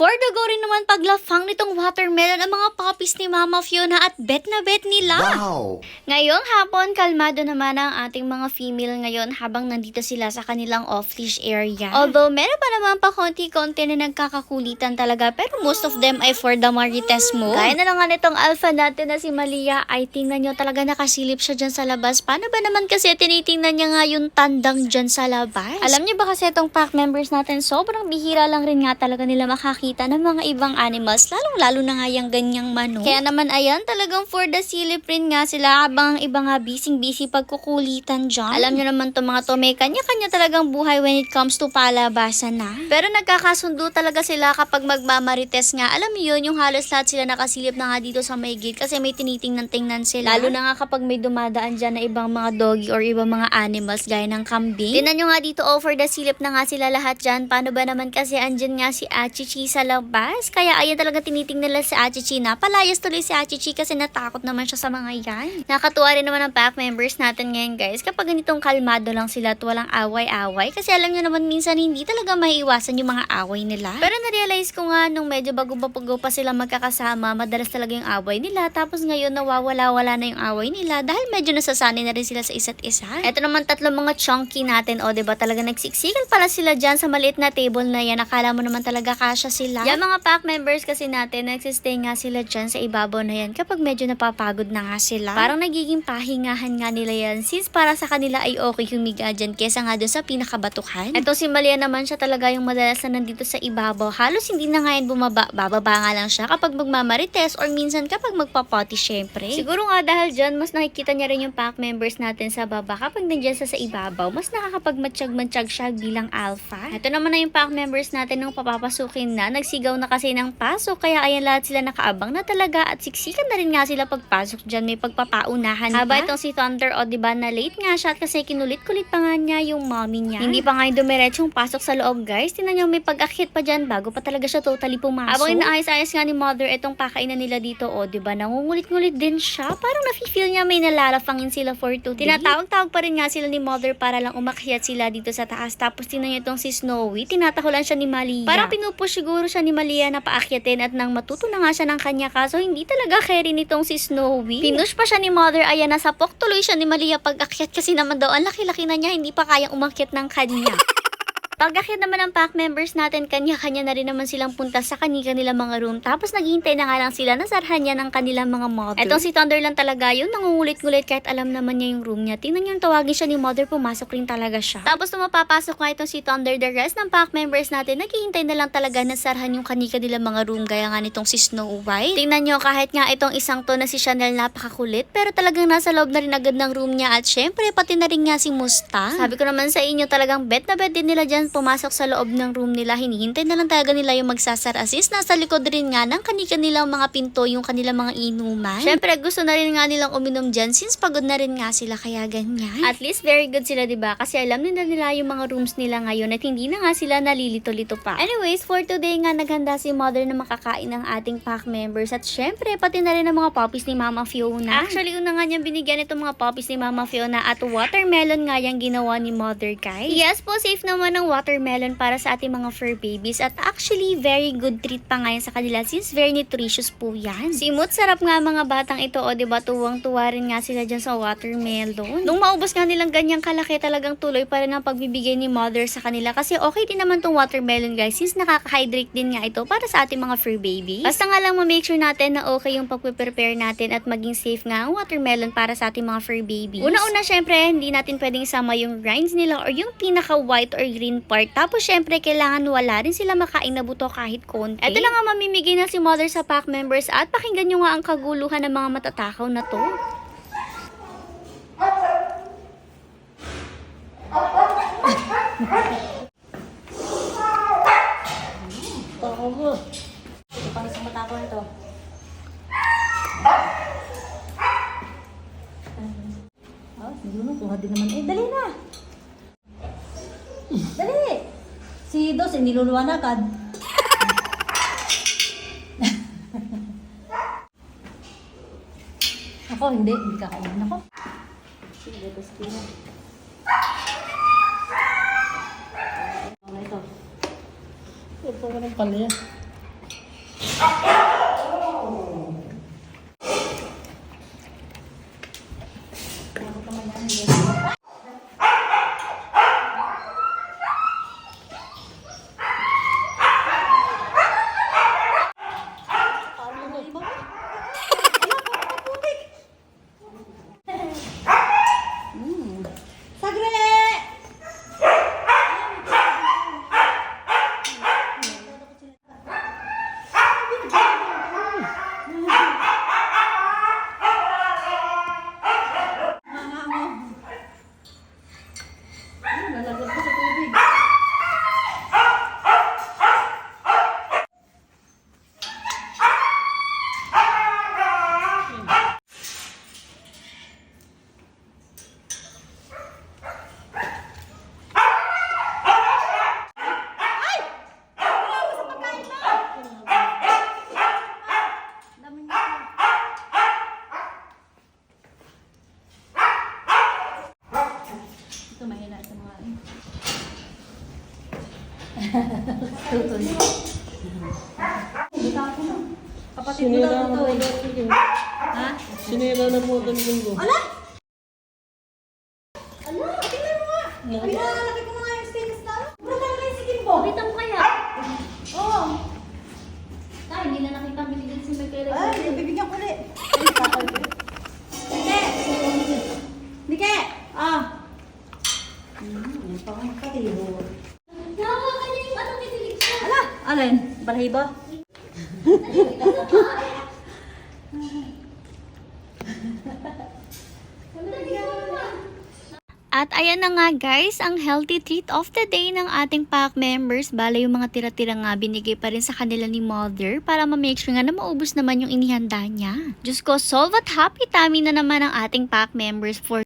For the go rin naman paglafang nitong watermelon ang mga puppies ni Mama Fiona at bet na bet nila. Wow! Ngayong hapon, kalmado naman ang ating mga female ngayon habang nandito sila sa kanilang off-leash area. Although, meron pa naman pa konti-konti na nagkakakulitan talaga pero most of them ay for the Marites mo. Kaya na lang nga nitong alpha natin na si Malia ay tingnan nyo talaga nakasilip siya dyan sa labas. Paano ba naman kasi tinitingnan niya nga yung tandang dyan sa labas? Alam niyo ba kasi itong pack members natin, sobrang bihira lang rin nga talaga nila makakita ng mga ibang animals, lalong-lalo na nga yung ganyang manok. Kaya naman ayan, talagang for the silip rin nga sila habang ang iba nga busy-busy pagkukulitan dyan. Alam niyo naman to mga to, may kanya-kanya talagang buhay when it comes to palabasan na. Pero nagkakasundo talaga sila kapag magmamarites nga. Alam niyo yun, yung halos lahat sila nakasilip na nga dito sa may gate kasi may tinitingnan-tingnan sila. Lalo na nga kapag may dumadaan dyan na ibang mga doggy or ibang mga animals gaya ng kambing. Tinan nyo nga dito, oh, for the silip na nga sila lahat dyan. Paano ba naman kasi andyan nga si Achichi sa labas? Kaya ayan talaga tinitingnan nila si Achichi na. Palayas tuloy si Achichi kasi natakot naman siya sa mga yan. Nakatuwa rin naman ang pack members natin ngayon guys. Kapag ganitong kalmado lang sila at walang away-away. Kasi alam nyo naman minsan hindi talaga maiiwasan yung mga away nila. Pero na-realize ko nga nung medyo bago-bago pa sila magkakasama, madalas talaga yung away nila. Tapos ngayon nawawala-wala na yung away nila dahil medyo nasasanay na rin sila sa isa't isa. Ito naman tatlong mga chunky natin. O, ba talaga nagsiksikan pala sila dyan sa maliit na table na yan. Akala mo naman talaga kasya sila. Yung mga pack members kasi natin, nagsistay nga sila dyan sa ibabaw na yan kapag medyo napapagod na nga sila. Parang nagiging pahingahan nga nila yan since para sa kanila ay okay humiga dyan kesa nga doon sa pinakabatukan. Ito si Malia naman siya talaga yung madalas na nandito sa ibabaw. Halos hindi na nga yan bumaba. Bababa nga lang siya kapag magmamarites or minsan kapag magpapoti syempre. Siguro nga dahil dyan, mas nakikita niya rin yung pack members natin sa baba. Kapag nandyan sa sa ibabaw, mas nakakapagmatsyag-matsyag siya bilang alpha. Ito naman na yung pack members natin nung papapasukin na. Nagsigaw na kasi ng pasok. Kaya ayan lahat sila nakaabang na talaga at siksikan na rin nga sila pagpasok dyan. May pagpapaunahan Haba itong si Thunder o diba na late nga siya at kasi kinulit-kulit pa nga niya yung mommy niya. Hindi pa nga yung dumiretsong pasok sa loob guys. Tinan niyo may pag-akit pa dyan bago pa talaga siya totally pumasok. Habang inaayos-ayos nga ni mother itong pakainan nila dito o diba nangungulit-ngulit din siya. Parang nafe-feel niya may nalalafangin sila for today. Tinatawag-tawag pa rin nga sila ni mother para lang umakyat sila dito sa taas. Tapos tinan niyo itong si Snowy. Tinatahulan siya ni Malia. Parang pinupush siguro siya ni Malia na paakyatin at nang matuto na nga siya ng kanya kaso hindi talaga carry nitong si Snowy. Pinush pa siya ni mother. Ayan, nasapok tuloy siya ni Malia pag akyat kasi naman daw ang laki-laki na niya hindi pa kayang umakyat ng kanya. Pagkakit naman ng pack members natin, kanya-kanya na rin naman silang punta sa kani-kanila mga room. Tapos naghihintay na nga lang sila na sarhan niya ng kanilang mga mother. Etong si Thunder lang talaga yun, nangungulit-ngulit kahit alam naman niya yung room niya. Tingnan niyo tawagin siya ni mother, pumasok rin talaga siya. Tapos nung mapapasok nga itong si Thunder, the rest ng pack members natin, naghihintay na lang talaga na sarhan yung kani-kanila mga room. Gaya nga nitong si Snow White. Tingnan niyo kahit nga itong isang to na si Chanel napakakulit, pero talagang nasa loob na rin agad ng room niya at syempre pati na rin nga si Musta. Sabi ko naman sa inyo talagang bet na bet din nila dyan pumasok sa loob ng room nila. Hinihintay na lang talaga nila yung magsasar assist. Nasa likod rin nga ng kanilang mga pinto yung kanilang mga inuman. Syempre gusto na rin nga nilang uminom dyan since pagod na rin nga sila kaya ganyan. At least very good sila 'di ba? Kasi alam nila nila yung mga rooms nila ngayon at hindi na nga sila nalilito-lito pa. Anyways, for today nga naghanda si mother na makakain ng ating pack members at syempre pati na rin ang mga puppies ni Mama Fiona. Actually, una nga niyang binigyan itong mga puppies ni Mama Fiona at watermelon nga yung ginawa ni mother guys. Yes po, safe naman ang watermelon para sa ating mga fur babies at actually very good treat pa ngayon sa kanila since very nutritious po yan. Simot sarap nga mga batang ito o diba tuwang-tuwa rin nga sila dyan sa watermelon. Nung maubos nga nilang ganyang kalaki talagang tuloy pa rin ang pagbibigay ni mother sa kanila kasi okay din naman tong watermelon guys since nakaka-hydrate din nga ito para sa ating mga fur babies. Basta nga lang ma-make sure natin na okay yung pag-prepare natin at maging safe nga ang watermelon para sa ating mga fur babies. Una-una syempre hindi natin pwedeng isama yung rinds nila or yung pinaka-white or green part. Tapos syempre kailangan wala rin sila makain na buto kahit konti. Ito na nga mamimigay na si mother sa pack members at pakinggan nyo nga ang kaguluhan ng mga matatakaw na to. Mo. Ito pang isang matapon ito. Oh, yun, kuha din naman. Eh, dali na! Dali! Si Dos, eh, niluluwa na agad. ako, hindi. Hindi kakainin ako. Sige, kina. Ano ito? Ito ko ng palya. Tutun. Kapatid mo daw ito eh. Ha? Sinira na po ang linggo. Ala! Ala! Tingnan mo nga! Pinalaki ko nga yung stainless na. Bro, talaga yung sikin mo. Kita mo kaya? Oo. Tayo, hindi na nakita binigyan si Miguel. Ay, bibigyan ko ulit. Ko. Nike! Nike! Ah! Hmm, pang katibo. Nakaka niya yung ano kinilig siya. Ala! Alin? Balahibo? At ayan na nga guys, ang healthy treat of the day ng ating pack members. Bala yung mga tira-tira nga binigay pa rin sa kanila ni mother para ma-make sure nga na maubos naman yung inihanda niya. Diyos ko, solve at happy tummy na naman ang ating pack members for